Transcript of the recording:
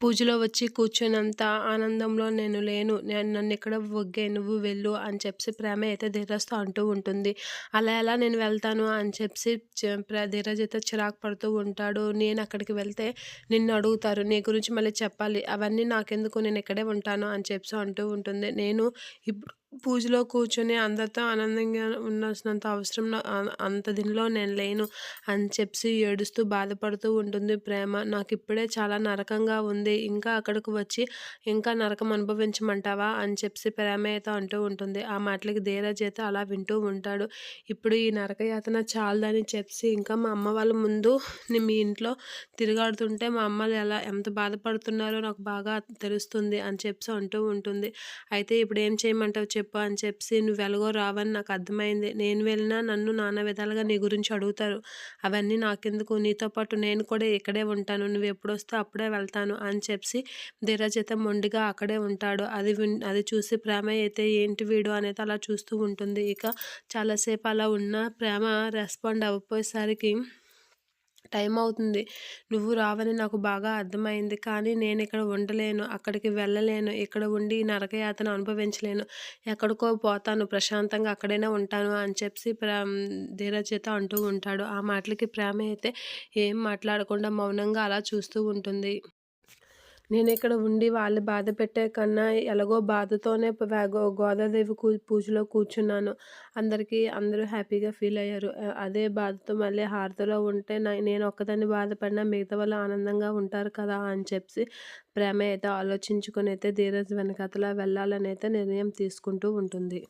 పూజలో వచ్చి కూర్చున్నంత ఆనందంలో నేను లేను. నేను నన్ను ఇక్కడ ఒగ్గే నువ్వు వెళ్ళు అని చెప్పి ప్రేమ అయితే ధీరజ్తో అంటూ ఉంటుంది. అలా ఎలా నేను వెళ్తాను అని చెప్పి ధీరజ్ అయితే చిరాకు పడుతూ ఉంటాడు. నేను అక్కడికి వెళ్తే నిన్ను అడుగుతారు. నీ గురించి మళ్ళీ చెప్పాలి. అవన్నీ నాకెందుకు? నేను ఇక్కడే ఉంటాను అని చెప్పి అంటూ ఉంటుంది. నేను ఇప్పుడు పూజలో కూర్చొని అందరితో ఆనందంగా ఉండాల్సినంత అవసరం అంత దీనిలో నేను లేను అని చెప్పి ఏడుస్తూ బాధపడుతూ ఉంటుంది ప్రేమ. నాకు ఇప్పుడే చాలా నరకంగా ఉంది. ఇంకా అక్కడికి వచ్చి ఇంకా నరకం అనుభవించమంటావా అని చెప్పి ప్రేమ అయితే అంటూ ఉంటుంది. ఆ మాటలకి ధీరజ్ అయితే అలా వింటూ ఉంటాడు. ఇప్పుడు ఈ నరకయాతన చాలదని చెప్పి ఇంకా మా అమ్మ వాళ్ళ ముందు మీ ఇంట్లో తిరిగాడుతుంటే మా అమ్మలు ఎలా ఎంత బాధపడుతున్నారో నాకు బాగా తెలుస్తుంది అని చెప్పి అంటూ ఉంటుంది. అయితే ఇప్పుడు ఏం చేయమంటావు చెప్పు. అని చెప్పి నువ్వు వెలగో రావని నాకు అర్థమైంది. నేను వెళ్ళినా నన్ను నానా విధాలుగా నీ గురించి అడుగుతారు. అవన్నీ నాకెందుకు? నీతో పాటు నేను కూడా ఇక్కడే ఉంటాను. నువ్వు ఎప్పుడొస్తే అప్పుడే వెళ్తాను అని చెప్పి ధీరజ్ అయితే మొండిగా అక్కడే ఉంటాడు. అది అది చూసి ప్రేమ అయితే ఏంటి వీడు? అనేది అలా చూస్తూ ఉంటుంది. ఇక చాలాసేపు అలా ఉన్న ప్రేమ రెస్పాండ్ అవ్వపోయేసరికి టైం అవుతుంది నువ్వు రావని నాకు బాగా అర్థమైంది. కానీ నేను ఇక్కడ ఉండలేను. అక్కడికి వెళ్ళలేను. ఇక్కడ ఉండి నరకయాతను అనుభవించలేను. ఎక్కడికో పోతాను. ప్రశాంతంగా అక్కడైనా ఉంటాను అని చెప్పి ప్రా చేత అంటూ ఉంటాడు. ఆ మాటలకి ప్రేమ అయితే ఏం మాట్లాడకుండా మౌనంగా అలా చూస్తూ ఉంటుంది. నేను ఇక్కడ ఉండి వాళ్ళు బాధ పెట్టే కన్నా ఎలాగో బాధతోనే గోదాదేవి పూజలో కూర్చున్నాను. అందరికీ అందరూ హ్యాపీగా ఫీల్ అయ్యారు. అదే బాధతో మళ్ళీ హారతిలో ఉంటే నేను ఒక్కదాన్ని బాధపడినా మిగతా వాళ్ళు ఆనందంగా ఉంటారు కదా అని చెప్పి ప్రేమ అయితే ఆలోచించుకొని అయితే ధీరజ్ వెనకతలా వెళ్ళాలని అయితే నిర్ణయం తీసుకుంటూ ఉంటుంది.